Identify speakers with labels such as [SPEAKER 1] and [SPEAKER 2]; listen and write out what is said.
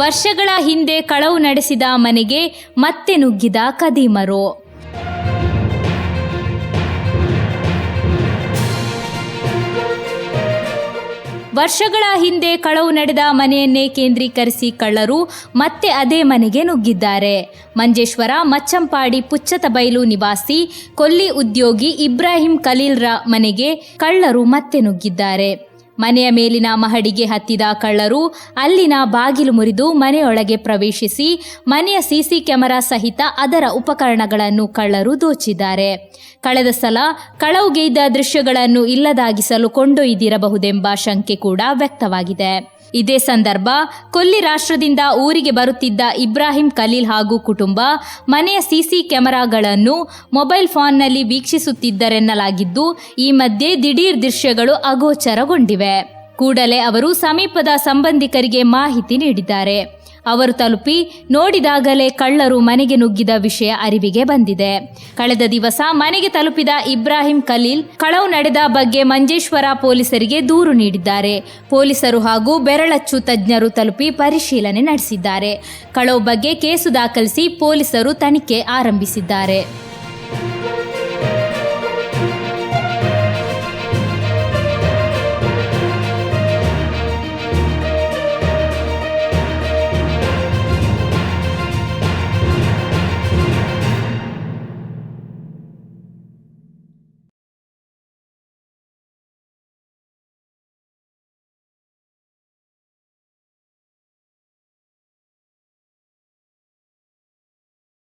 [SPEAKER 1] ವರ್ಷಗಳ ಹಿಂದೆ ಕಳವು ನಡೆಸಿದ ಮನೆಗೆ ಮತ್ತೆ ನುಗ್ಗಿದ ಕದೀಮರು ವರ್ಷಗಳ ಹಿಂದೆ ಕಳವು ನಡೆದ ಮನೆಯನ್ನೇ ಕೇಂದ್ರೀಕರಿಸಿ ಕಳ್ಳರು ಮತ್ತೆ ಅದೇ ಮನೆಗೆ ನುಗ್ಗಿದ್ದಾರೆ. ಮಂಜೇಶ್ವರ, ಮಚ್ಚಂಪಾಡಿ ಪುಚ್ಚತಬೈಲು ನಿವಾಸಿ, ಕೊಲ್ಲಿ ಉದ್ಯೋಗಿ ಇಬ್ರಾಹಿಂ ಖಲೀಲ್ರ ಮನೆಗೆ ಕಳ್ಳರು ಮತ್ತೆ ನುಗ್ಗಿದ್ದಾರೆ. ಮನೆಯ ಮೇಲಿನ ಮಹಡಿಗೆ ಹತ್ತಿದ ಕಳ್ಳರು ಅಲ್ಲಿನ ಬಾಗಿಲು ಮುರಿದು ಮನೆಯೊಳಗೆ ಪ್ರವೇಶಿಸಿ ಮನೆಯ ಸಿಸಿ ಕ್ಯಾಮೆರಾ ಸಹಿತ ಅದರ ಉಪಕರಣಗಳನ್ನು ಕಳ್ಳರು ದೋಚಿದ್ದಾರೆ. ಕಳೆದ ಸಲ ಕಳವುಗೈದ ದೃಶ್ಯಗಳನ್ನು ಇಲ್ಲದಾಗಿಸಲು ಕೊಂಡೊಯ್ದಿರಬಹುದೆಂಬ ಶಂಕೆ ಕೂಡ ವ್ಯಕ್ತವಾಗಿದೆ. ಇದೇ ಸಂದರ್ಭ ಕೊಲ್ಲಿ ರಾಷ್ಟ್ರದಿಂದ ಊರಿಗೆ ಬರುತ್ತಿದ್ದ ಇಬ್ರಾಹಿಂ ಖಲೀಲ್ ಹಾಗೂ ಕುಟುಂಬ ಮನೆಯ ಸಿಸಿ ಕ್ಯಾಮೆರಾಗಳನ್ನು ಮೊಬೈಲ್ ಫೋನ್ನಲ್ಲಿ ವೀಕ್ಷಿಸುತ್ತಿದ್ದರೆನ್ನಲಾಗಿದ್ದು, ಈ ಮಧ್ಯೆ ದಿಢೀರ್ ದೃಶ್ಯಗಳು ಅಗೋಚರಗೊಂಡಿವೆ. ಕೂಡಲೇ ಅವರು ಸಮೀಪದ ಸಂಬಂಧಿಕರಿಗೆ ಮಾಹಿತಿ ನೀಡಿದ್ದಾರೆ. ಅವರು ತಲುಪಿ ನೋಡಿದಾಗಲೇ ಕಳ್ಳರು ಮನೆಗೆ ನುಗ್ಗಿದ ವಿಷಯ ಅರಿವಿಗೆ ಬಂದಿದೆ. ಕಳೆದ ದಿವಸ ಮನೆಗೆ ತಲುಪಿದ ಇಬ್ರಾಹಿಂ ಖಲೀಲ್ ಕಳವು ನಡೆದ ಬಗ್ಗೆ ಮಂಜೇಶ್ವರ ಪೊಲೀಸರಿಗೆ ದೂರು ನೀಡಿದ್ದಾರೆ. ಪೊಲೀಸರು ಹಾಗೂ ಬೆರಳಚ್ಚು ತಜ್ಞರು ತಲುಪಿ ಪರಿಶೀಲನೆ ನಡೆಸಿದ್ದಾರೆ. ಕಳವು ಬಗ್ಗೆ ಕೇಸು ದಾಖಲಿಸಿ ಪೊಲೀಸರು ತನಿಖೆ ಆರಂಭಿಸಿದ್ದಾರೆ.